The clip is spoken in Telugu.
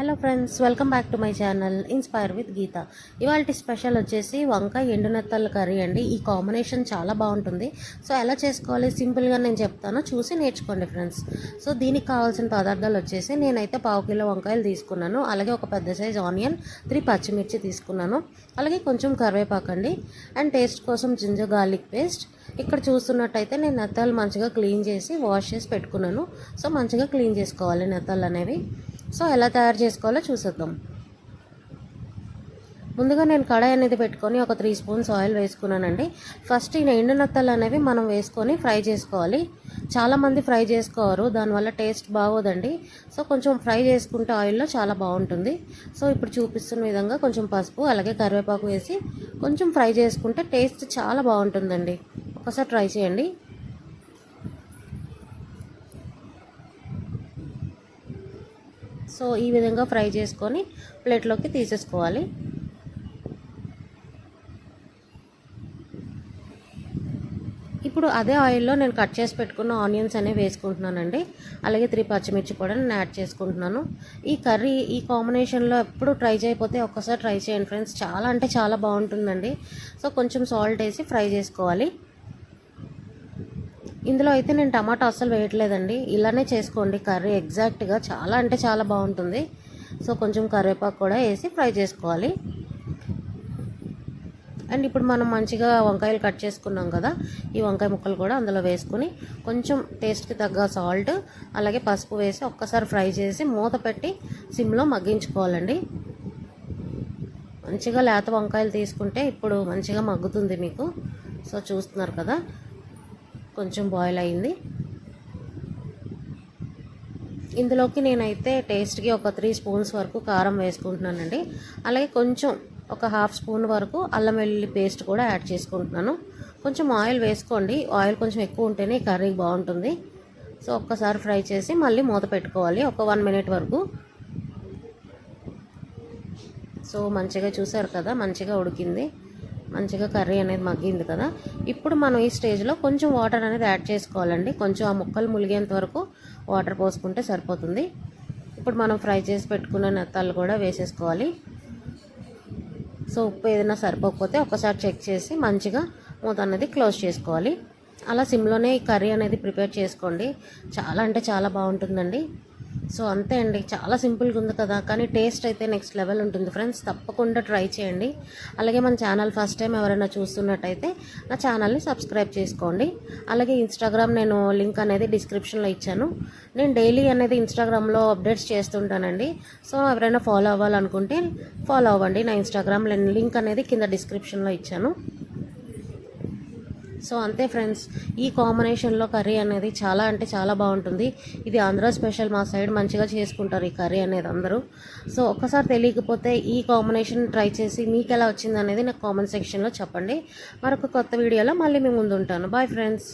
Hello friends welcome back to my channel inspire with Geetha ఇవాళ స్పెషల్ వచ్చేసి వంకాయ ఎండునత్తల కర్రీ అండి. ఈ కాంబినేషన్ చాలా బాగుంటుంది. సో ఎలా చేసుకోవాలి? సింపుల్గా నేను చెప్తాను. చూసి నేర్చుకోండి ఫ్రెండ్స్ సో దీనికి కావాల్సిన పదార్థాలు వచ్చేసి నేనైతే పావు కిలో వంకాయలు తీసుకున్నాను. అలాగే ఒక పెద్ద సైజ్ ఆనియన్ త్రీ పచ్చిమిర్చి తీసుకున్నాను. అలాగే కొంచెం కరివేపాకు అండి. అండ్ టేస్ట్ కోసం జింజర్ గార్లిక్ పేస్ట్ ఇక్కడ చూస్తున్నట్టయితే నేను నెత్తలు మంచిగా క్లీన్ చేసి వాష్ చేసి పెట్టుకున్నాను. సో మంచిగా క్లీన్ చేసుకోవాలి నెత్తలు అనేవి. సో ఎలా తయారు చేసుకోవాలో చూసేద్దాం. ముందుగా నేను కడాయి అనేది పెట్టుకొని ఒక త్రీ స్పూన్స్ ఆయిల్ వేసుకున్నానండి. ఫస్ట్ ఈ ఎండు నత్తలు అనేవి మనం వేసుకొని ఫ్రై చేసుకోవాలి. చాలామంది ఫ్రై చేసుకోరు దానివల్ల టేస్ట్ బాగోదండి. సో కొంచెం ఫ్రై చేసుకుంటే ఆయిల్లో చాలా బాగుంటుంది. సో ఇప్పుడు చూపిస్తున్న విధంగా కొంచెం పసుపు అలాగే కరివేపాకు వేసి కొంచెం ఫ్రై చేసుకుంటే టేస్ట్ చాలా బాగుంటుందండి. ఒకసారి ట్రై చేయండి. సో ఈ విధంగా ఫ్రై చేసుకొని ప్లేట్లోకి తీసేసుకోవాలి. ఇప్పుడు అదే ఆయిల్లో నేను కట్ చేసి పెట్టుకున్న ఆనియన్స్ అనేవి వేసుకుంటున్నానండి. అలాగే త్రీ పచ్చిమిర్చి కూడా నేను యాడ్ చేసుకుంటున్నాను. ఈ కర్రీ ఈ కాంబినేషన్లో ఎప్పుడు ట్రై చేయకపోతే ఒక్కసారి ట్రై చేయండి ఫ్రెండ్స్. చాలా అంటే చాలా బాగుంటుందండి. సో కొంచెం సాల్ట్ వేసి ఫ్రై చేసుకోవాలి. ఇందులో అయితే నేను టమాటా అస్సలు వేయట్లేదండి. ఇలానే చేసుకోండి. కర్రీ ఎగ్జాక్ట్గా చాలా అంటే చాలా బాగుంటుంది. సో కొంచెం కరివేపాకు కూడా వేసి ఫ్రై చేసుకోవాలి. అండ్ ఇప్పుడు మనం మంచిగా వంకాయలు కట్ చేసుకున్నాం కదా ఈ వంకాయ ముక్కలు కూడా అందులో వేసుకుని కొంచెం టేస్ట్కి తగ్గ సాల్ట్ అలాగే పసుపు వేసి ఒక్కసారి ఫ్రై చేసి మూత పెట్టి సిమ్లో మగ్గించుకోవాలండి. మంచిగా లేత వంకాయలు తీసుకుంటే ఇప్పుడు మంచిగా మగ్గుతుంది మీకు. సో చూస్తున్నారు కదా కొంచెం బాయిల్ అయింది. ఇందులోకి నేనైతే టేస్ట్కి ఒక త్రీ స్పూన్స్ వరకు కారం వేసుకుంటున్నానండి. అలాగే కొంచెం ఒక హాఫ్ స్పూన్ వరకు అల్లం వెల్లుల్లి పేస్ట్ కూడా యాడ్ చేసుకుంటున్నాను. కొంచెం ఆయిల్ వేసుకోండి. ఆయిల్ కొంచెం ఎక్కువ ఉంటేనే కర్రీ బాగుంటుంది. సో ఒక్కసారి ఫ్రై చేసి మళ్ళీ మూత పెట్టుకోవాలి. ఒక వన్ మినిట్ వరకు. సో మంచిగా చూసారు కదా? మంచిగా ఉడికింది. మంచిగా కర్రీ అనేది మగ్గింది కదా. ఇప్పుడు మనం ఈ స్టేజ్లో కొంచెం వాటర్ అనేది యాడ్ చేసుకోవాలండి. కొంచెం ఆ ముక్కలు ములిగేంత వరకు వాటర్ పోసుకుంటే సరిపోతుంది. ఇప్పుడు మనం ఫ్రై చేసి పెట్టుకున్న నెత్తాలు కూడా వేసేసుకోవాలి. సో ఉప్పు ఏదైనా సరిపోకపోతే ఒకసారి చెక్ చేసి మంచిగా మూత అనేది క్లోజ్ చేసుకోవాలి. అలా సిమ్లోనే ఈ కర్రీ అనేది ప్రిపేర్ చేసుకోండి. చాలా అంటే చాలా బాగుంటుందండి. సో అంతే అండి. చాలా సింపుల్గా ఉంది కదా. కానీ టేస్ట్ అయితే నెక్స్ట్ లెవెల్ ఉంటుంది. ఫ్రెండ్స్ తప్పకుండా ట్రై చేయండి. అలాగే మన ఛానల్ ఫస్ట్ టైం ఎవరైనా చూస్తున్నట్టయితే నా ఛానల్ని సబ్స్క్రైబ్ చేసుకోండి. అలాగే ఇన్స్టాగ్రామ్ నేను లింక్ అనేది డిస్క్రిప్షన్లో ఇచ్చాను. నేను డైలీ అనేది ఇన్స్టాగ్రామ్లో అప్డేట్స్ చేస్తుంటానండి. సో ఎవరైనా ఫాలో అవ్వాలనుకుంటే ఫాలో అవ్వండి. నా ఇన్స్టాగ్రామ్ లింక్ అనేది కింద డిస్క్రిప్షన్లో ఇచ్చాను. సో అంతే ఫ్రెండ్స్ ఈ కాంబినేషన్లో కర్రీ అనేది చాలా అంటే చాలా బాగుంటుంది. ఇది ఆంధ్ర స్పెషల్ మా సైడ్ మంచిగా చేసుకుంటారు ఈ కర్రీ అనేది అందరూ. సో ఒక్కసారి తెలియకపోతే ఈ కాంబినేషన్ ట్రై చేసి మీకు ఎలా వచ్చింది అనేది నాకు కామెంట్ సెక్షన్లో చెప్పండి. మరొక కొత్త వీడియోలో మళ్ళీ మేము ముందు ఉంటాను. Bye friends